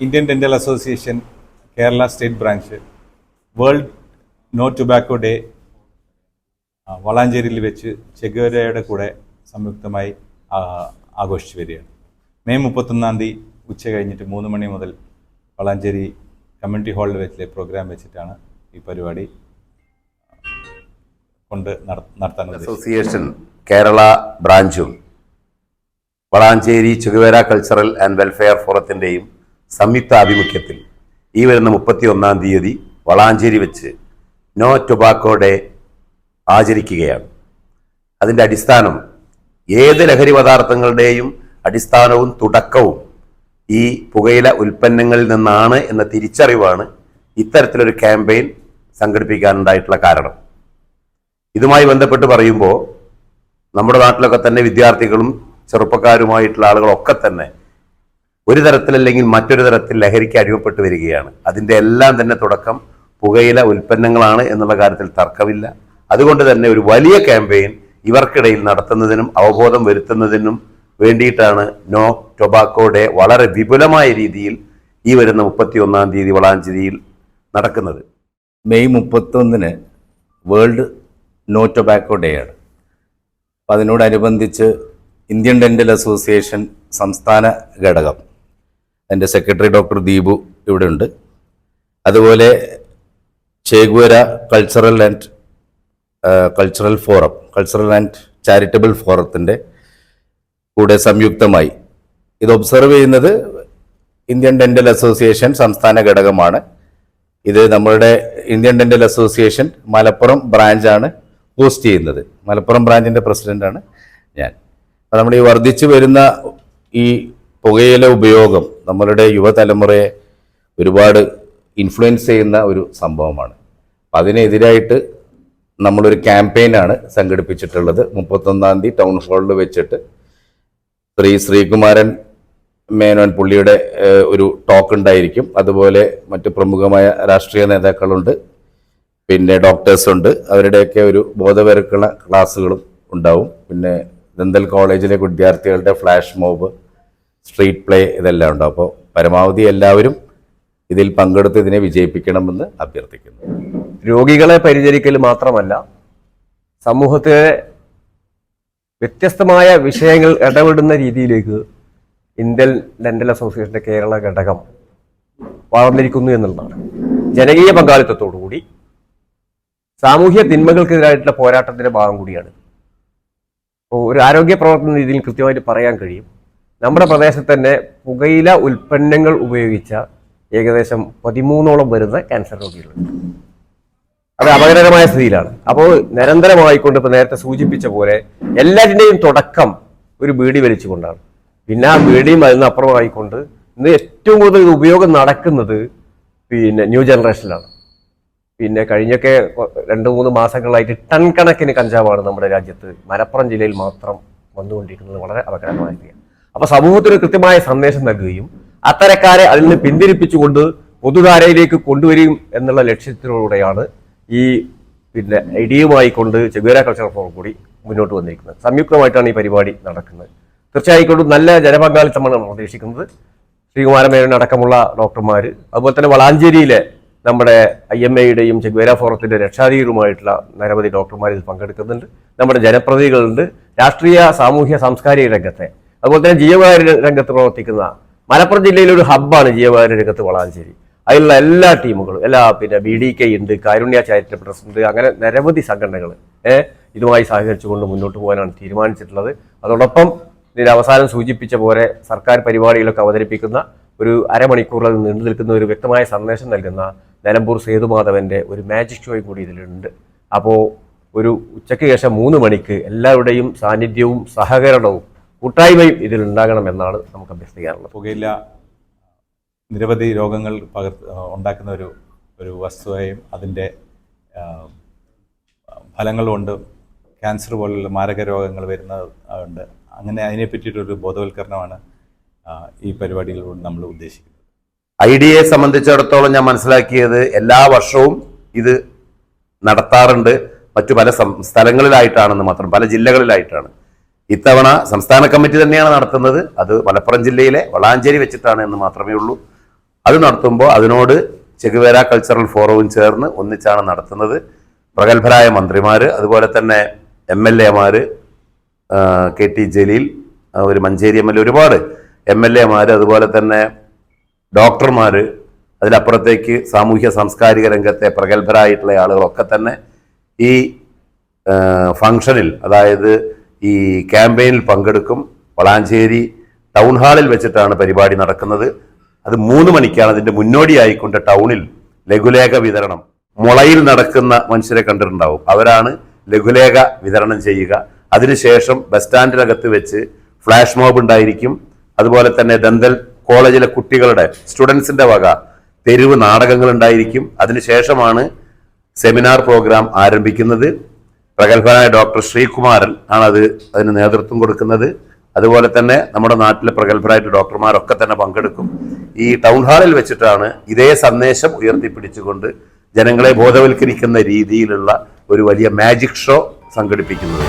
Indian dental association Kerala state branch world no tobacco day വളാഞ്ചേരിയിൽ വെച്ച് ചെഗുവേരയുടെ കൂടെ സംയുക്തമായി ആഘോഷിച്ചു വരികയാണ്. മെയ് മുപ്പത്തൊന്നാം തീയതി ഉച്ച കഴിഞ്ഞിട്ട് മൂന്ന് മണി മുതൽ വളാഞ്ചേരി കമ്മ്യൂണിറ്റി ഹാളിൽ വെച്ചിലെ പ്രോഗ്രാം വെച്ചിട്ടാണ് ഈ പരിപാടി കൊണ്ട് നടത്താൻ association Kerala ബ്രാഞ്ചും Valanchery Che Guevara cultural and welfare ഫോറത്തിന്റെയും സംയുക്ത ആഭിമുഖ്യത്തിൽ ഈ വരുന്ന മുപ്പത്തി ഒന്നാം തീയതി വളാഞ്ചേരി വെച്ച് നോ ടൊബാക്കോ ഡേ ആചരിക്കുകയാണ്. അതിന്റെ അടിസ്ഥാനം ഏത് ലഹരി പദാർത്ഥങ്ങളുടെയും അടിസ്ഥാനവും തുടക്കവും ഈ പുകയില ഉൽപ്പന്നങ്ങളിൽ നിന്നാണ് എന്ന തിരിച്ചറിവാണ് ഇത്തരത്തിലൊരു ക്യാമ്പയിൻ സംഘടിപ്പിക്കാനുണ്ടായിട്ടുള്ള കാരണം. ഇതുമായി ബന്ധപ്പെട്ട് പറയുമ്പോൾ നമ്മുടെ നാട്ടിലൊക്കെ തന്നെ വിദ്യാർത്ഥികളും ചെറുപ്പക്കാരുമായിട്ടുള്ള ആളുകളൊക്കെ തന്നെ ഒരു തരത്തിലല്ലെങ്കിൽ മറ്റൊരു തരത്തിൽ ലഹരിക്ക് അടിമപ്പെട്ട് വരികയാണ്. അതിന്റെ എല്ലാം തന്നെ തുടക്കം പുകയില ഉൽപ്പന്നങ്ങളാണ് എന്നുള്ള കാര്യത്തിൽ തർക്കമില്ല. അതുകൊണ്ട് തന്നെ ഒരു വലിയ ക്യാമ്പയിൻ ഇവർക്കിടയിൽ നടത്തുന്നതിനും അവബോധം വരുത്തുന്നതിനും വേണ്ടിയിട്ടാണ് നോ ടൊബാക്കോ ഡേ വളരെ വിപുലമായ രീതിയിൽ ഈ വരുന്ന മുപ്പത്തി ഒന്നാം തീയതി വളാഞ്ചേരിയിൽ നടക്കുന്നത്. മെയ് മുപ്പത്തൊന്നിന് വേൾഡ് നോ ടൊബാക്കോ ഡേ ആണ് അപ്പം അതിനോടനുബന്ധിച്ച് ഇന്ത്യൻ ഡെന്റൽ അസോസിയേഷൻ സംസ്ഥാന ഘടകം എന്റെ സെക്രട്ടറി ഡോക്ടർ ദീപു ഇവിടെ ഉണ്ട് അതുപോലെ Che Guevara cultural and cultural forum cultural and charitable ഫോറത്തിന്റെ കൂടെ സംയുക്തമായി. ഇത് ഒബ്സർവ് ചെയ്യുന്നത് ഇന്ത്യൻ ഡെന്റൽ അസോസിയേഷൻ സംസ്ഥാന ഘടകമാണ്. ഇത് നമ്മളുടെ ഇന്ത്യൻ ഡെന്റൽ അസോസിയേഷൻ മലപ്പുറം ബ്രാഞ്ചാണ് ഹോസ്റ്റ് ചെയ്യുന്നത്. മലപ്പുറം ബ്രാഞ്ചിന്റെ പ്രസിഡന്റാണ് ഞാൻ. അപ്പോൾ നമ്മൾ ഈ വർദ്ധിച്ചു വരുന്ന ഈ പുകയില ഉപയോഗം നമ്മളുടെ യുവതലമുറയെ ഒരുപാട് ഇൻഫ്ലുവൻസ് ചെയ്യുന്ന ഒരു സംഭവമാണ്. അതിനെതിരായിട്ട് നമ്മളൊരു ക്യാമ്പയിനാണ് സംഘടിപ്പിച്ചിട്ടുള്ളത്. മുപ്പത്തൊന്നാം തീയതി ടൗൺ ഹാളിൽ വെച്ചിട്ട് ശ്രീ ശ്രീകുമാരൻ മേനോൻ പുള്ളിയുടെ ഒരു ടോക്ക് ഉണ്ടായിരിക്കും. അതുപോലെ മറ്റ് പ്രമുഖമായ രാഷ്ട്രീയ നേതാക്കളുണ്ട്. പിന്നെ ഡോക്ടേഴ്സ് ഉണ്ട്. അവരുടെയൊക്കെ ഒരു ബോധവൽക്കരണ ക്ലാസ്സുകളും ഉണ്ടാവും. പിന്നെ ദന്തൽ കോളേജിലെ വിദ്യാർത്ഥികളുടെ ഫ്ലാഷ് മോബ് സ്ട്രീറ്റ് പ്ലേ ഇതെല്ലാം ഉണ്ടാവും അപ്പോൾ പരമാവധി എല്ലാവരും ഇതിൽ പങ്കെടുത്ത് ഇതിനെ വിജയിപ്പിക്കണമെന്ന് അഭ്യർത്ഥിക്കുന്നു. രോഗികളെ പരിചരിക്കൽ മാത്രമല്ല സമൂഹത്തിലെ വ്യത്യസ്തമായ വിഷയങ്ങൾ ഇടപെടുന്ന രീതിയിലേക്ക് ഇന്ത്യൻ ഡെന്റൽ അസോസിയേഷന്റെ കേരള ഘടകം വളർന്നിരിക്കുന്നു എന്നുള്ളതാണ്. ജനകീയ പങ്കാളിത്തത്തോടുകൂടി സാമൂഹ്യ തിന്മകൾക്കെതിരായിട്ടുള്ള പോരാട്ടത്തിന്റെ ഭാഗം കൂടിയാണ്. ഒരു ആരോഗ്യ പ്രവർത്തന രീതിയിൽ കൃത്യമായിട്ട് പറയാൻ കഴിയും. നമ്മുടെ പ്രദേശത്ത് തന്നെ പുകയില ഉൽപ്പന്നങ്ങൾ ഉപയോഗിച്ച ഏകദേശം പതിമൂന്നോളം വരുന്ന ക്യാൻസർ രോഗികളുണ്ട്. അത് അപകടകരമായ സ്ഥിതിയിലാണ്. അപ്പോൾ നിരന്തരമായിക്കൊണ്ട് ഇപ്പൊ നേരത്തെ സൂചിപ്പിച്ച പോലെ എല്ലാറ്റിന്റെയും തുടക്കം ഒരു ബീഡി വലിച്ചുകൊണ്ടാണ്. പിന്നെ ആ ബീഡിയും നിന്ന് അപ്പുറമായിക്കൊണ്ട് ഇന്ന് ഏറ്റവും കൂടുതൽ ഇത് ഉപയോഗം നടക്കുന്നത് പിന്നെ ന്യൂ ജനറേഷനിലാണ്. പിന്നെ കഴിഞ്ഞൊക്കെ രണ്ട് മൂന്ന് മാസങ്ങളായിട്ട് ടൺ കണക്കിന് കഞ്ചാവാണ് നമ്മുടെ രാജ്യത്ത് മലപ്പുറം ജില്ലയിൽ മാത്രം വന്നുകൊണ്ടിരിക്കുന്നത് വളരെ അപകടമായ അപ്പൊ സമൂഹത്തിന് കൃത്യമായ സന്ദേശം നൽകുകയും അത്തരക്കാരെ അതിൽ നിന്ന് പിന്തിരിപ്പിച്ചുകൊണ്ട് പൊതുധാരയിലേക്ക് കൊണ്ടുവരികയും എന്നുള്ള ലക്ഷ്യത്തിലൂടെയാണ് ഈ പിന്നെ ഐഡിയയുമായി കൊണ്ട് ചെഗുവേര കൾച്ചർ ഫോറം കൂടി മുന്നോട്ട് വന്നിരിക്കുന്നത്. സംയുക്തമായിട്ടാണ് ഈ പരിപാടി നടക്കുന്നത്. തീർച്ചയായിക്കൊണ്ടും നല്ല ജനപങ്കാളിത്തമാണ് നമ്മൾ പ്രതീക്ഷിക്കുന്നത്. ശ്രീകുമാരമേനോൻ അടക്കമുള്ള ഡോക്ടർമാർ അതുപോലെ തന്നെ വളാഞ്ചേരിയിലെ നമ്മുടെ ഐ എം എയുടെയും ചെഗ്വേര ഫോറത്തിന്റെ രക്ഷാധികരുമായിട്ടുള്ള നിരവധി ഡോക്ടർമാർ ഇതിൽ പങ്കെടുക്കുന്നുണ്ട്. നമ്മുടെ ജനപ്രതിനിധികളുണ്ട്. രാഷ്ട്രീയ സാമൂഹ്യ സാംസ്കാരിക രംഗത്തെ അതുപോലെ തന്നെ ജീവകാരുണ്യ രംഗത്ത് പ്രവർത്തിക്കുന്ന മലപ്പുറം ജില്ലയിലെ ഒരു ഹബ്ബാണ് ജീവകാരുണ്യ രംഗത്ത് വളാഞ്ചേരി. അതിലുള്ള എല്ലാ ടീമുകളും എല്ലാ പിന്നെ ബി ഡി കെ ഉണ്ട് കാരുണ്യ ചാരിറ്റബിൾ ട്രസ്റ്റ് ഉണ്ട് അങ്ങനെ നിരവധി സംഘടനകൾ ഇതുമായി സഹകരിച്ചുകൊണ്ട് മുന്നോട്ട് പോകാനാണ് തീരുമാനിച്ചിട്ടുള്ളത്. അതോടൊപ്പം ഇതിന്റെ അവസാനം സൂചിപ്പിച്ച പോലെ സർക്കാർ പരിപാടികളൊക്കെ അവതരിപ്പിക്കുന്ന ഒരു അരമണിക്കൂറിൽ നീണ്ടു നിൽക്കുന്ന ഒരു വ്യക്തമായ സന്ദേശം നൽകുന്ന നിലമ്പൂർ സേതുമാധവന്റെ ഒരു മാജിക് ഷോയും കൂടി ഇതിലുണ്ട്. അപ്പോൾ ഒരു ഉച്ചയ്ക്ക് ശേഷം മൂന്ന് മണിക്ക് എല്ലാവരുടെയും സാന്നിധ്യവും സഹകരണവും കൂട്ടായ്മയും ഇതിൽ ഉണ്ടാകണം എന്നാണ് നമുക്ക് അഭ്യസിക്കാറുള്ളത് പുകയില്ല നിരവധി രോഗങ്ങൾ പകർ ഉണ്ടാക്കുന്ന ഒരു ഒരു വസ്തുവായും അതിന്റെ കൊണ്ട് ക്യാൻസർ പോലുള്ള മാരക രോഗങ്ങൾ വരുന്ന ഉണ്ട്. അങ്ങനെ അതിനെ പറ്റിയിട്ടൊരു ബോധവൽക്കരണമാണ് ഈ പരിപാടികളിലൂടെ നമ്മൾ ഉദ്ദേശിക്കുന്നത്. ഐ ഡി എ സംബന്ധിച്ചിടത്തോളം ഞാൻ മനസ്സിലാക്കിയത് എല്ലാ വർഷവും ഇത് നടത്താറുണ്ട്. മറ്റു പല സ്ഥലങ്ങളിലായിട്ടാണെന്ന് മാത്രം പല ജില്ലകളിലായിട്ടാണ്. ഇത്തവണ സംസ്ഥാന കമ്മിറ്റി തന്നെയാണ് നടത്തുന്നത്. അത് മലപ്പുറം ജില്ലയിലെ വളാഞ്ചേരി വെച്ചിട്ടാണ് എന്ന് മാത്രമേ ഉള്ളൂ. അത് നടത്തുമ്പോൾ അതിനോട് ചെകുവേര കൾച്ചറൽ ഫോറവും ചേർന്ന് ഒന്നിച്ചാണ് നടത്തുന്നത്. പ്രഗത്ഭരായ മന്ത്രിമാർ അതുപോലെ തന്നെ എം എൽ എമാർ കെ ടി ജലീൽ ഒരു മഞ്ചേരി എം എൽ എ ഒരുപാട് എം എൽ എമാർ അതുപോലെ തന്നെ ഡോക്ടർമാർ അതിലപ്പുറത്തേക്ക് സാമൂഹ്യ സാംസ്കാരിക രംഗത്തെ പ്രഗത്ഭരായിട്ടുള്ള ആളുകളൊക്കെ തന്നെ ഈ ഫങ്ഷനിൽ അതായത് ഈ ക്യാമ്പയിനിൽ പങ്കെടുക്കും. വളാഞ്ചേരി ടൗൺ ഹാളിൽ വെച്ചിട്ടാണ് പരിപാടി നടക്കുന്നത്. അത് മൂന്ന് മണിക്കാണ് അതിന്റെ മുന്നോടിയായിക്കൊണ്ട് ടൗണിൽ ലഘുലേഖ വിതരണം. മുളയിൽ നടക്കുന്ന മനുഷ്യരെ കണ്ടിട്ടുണ്ടാവും. അവരാണ് ലഘുലേഖ വിതരണം ചെയ്യുക. അതിനുശേഷം ബസ് സ്റ്റാൻഡിനകത്ത് വെച്ച് ഫ്ലാഷ് മോബ് ഉണ്ടായിരിക്കും. അതുപോലെ തന്നെ ദന്തൽ കോളേജിലെ കുട്ടികളുടെ സ്റ്റുഡൻസിന്റെ വക തെരുവ് നാടകങ്ങൾ ഉണ്ടായിരിക്കും. അതിനുശേഷമാണ് സെമിനാർ പ്രോഗ്രാം ആരംഭിക്കുന്നത്. പ്രഗത്ഭനായ ഡോക്ടർ ശ്രീകുമാരൻ ആണ് അത് അതിന് നേതൃത്വം കൊടുക്കുന്നത്. അതുപോലെ തന്നെ നമ്മുടെ നാട്ടിലെ പ്രഗത്ഭരായിട്ട് ഡോക്ടർമാരൊക്കെ തന്നെ പങ്കെടുക്കും. ഈ ടൗൺ ഹാളിൽ വെച്ചിട്ടാണ് ഇതേ സന്ദേശം ഉയർത്തിപ്പിടിച്ചുകൊണ്ട് ജനങ്ങളെ ബോധവൽക്കരിക്കുന്ന രീതിയിലുള്ള ഒരു വലിയ മാജിക് ഷോ സംഘടിപ്പിക്കുന്നത്.